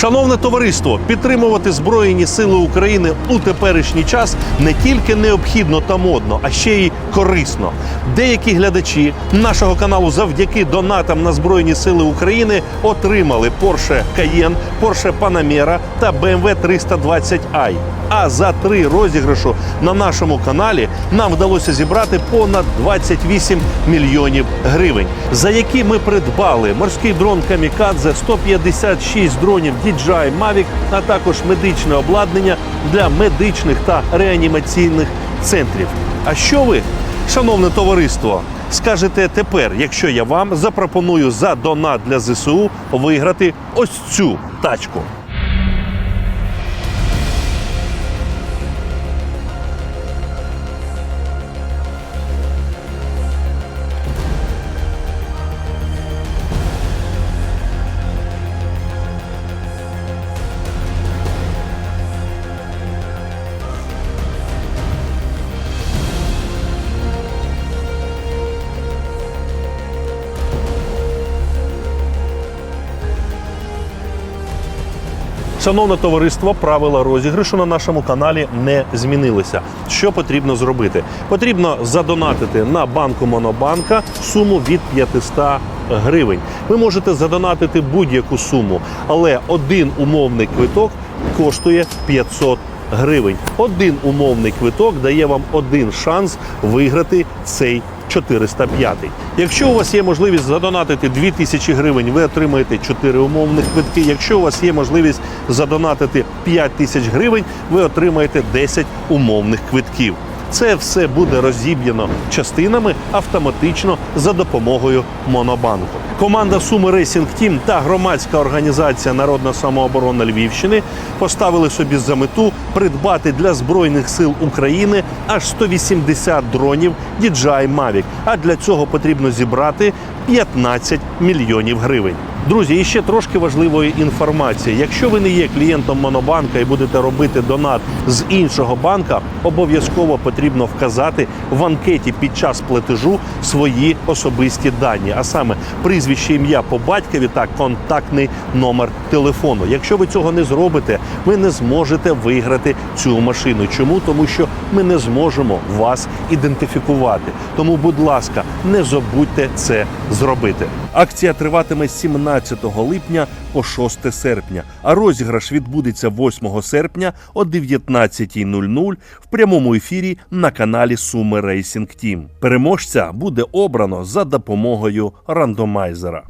Шановне товариство, підтримувати Збройні Сили України у теперішній час не тільки необхідно та модно, а ще й корисно. Деякі глядачі нашого каналу завдяки донатам на Збройні Сили України отримали Porsche Cayenne, Porsche Panamera та BMW 320i. А за три розіграшу на нашому каналі нам вдалося зібрати понад 28 мільйонів гривень, за які ми придбали морський дрон Камікадзе, 156 дронів DJI Mavic, а також медичне обладнання для медичних та реанімаційних центрів. А що ви, шановне товариство, скажете тепер, якщо я вам запропоную за донат для ЗСУ виграти ось цю тачку? Шановне товариство, правила розіграшу на нашому каналі не змінилися. Що потрібно зробити? Потрібно задонатити на банку Монобанка суму від 500 гривень. Ви можете задонатити будь-яку суму, але один умовний квиток коштує 500 гривень. Один умовний квиток дає вам один шанс виграти цей 405. Якщо у вас є можливість задонатити 2000 гривень, ви отримаєте 4 умовних квитки. Якщо у вас є можливість задонатити 5 тисяч гривень, ви отримаєте 10 умовних квитків. Це все буде розіб'яно частинами автоматично за допомогою Монобанку. Команда Суми Рейсінг Тім та громадська організація Народна самооборона Львівщини поставили собі за мету придбати для збройних сил України аж 180 дронів DJI Mavic. А для цього потрібно зібрати 15 мільйонів гривень. Друзі, і ще трошки важливої інформації. Якщо ви не є клієнтом Монобанка і будете робити донат з іншого банка, обов'язково потрібно вказати в анкеті під час платежу свої особисті дані, а саме прізвище, ім'я по батькові та контактний номер телефону. Якщо ви цього не зробите, ви не зможете виграти цю машину. Чому? Тому що ми не зможемо вас ідентифікувати. Тому, будь ласка, не забудьте це зробити. Акція триватиме з 17 липня по 6 серпня, а розіграш відбудеться 8 серпня о 19.00 в прямому ефірі на каналі Суми Рейсінг Тім. Переможця буде обрано за допомогою рандомайзера.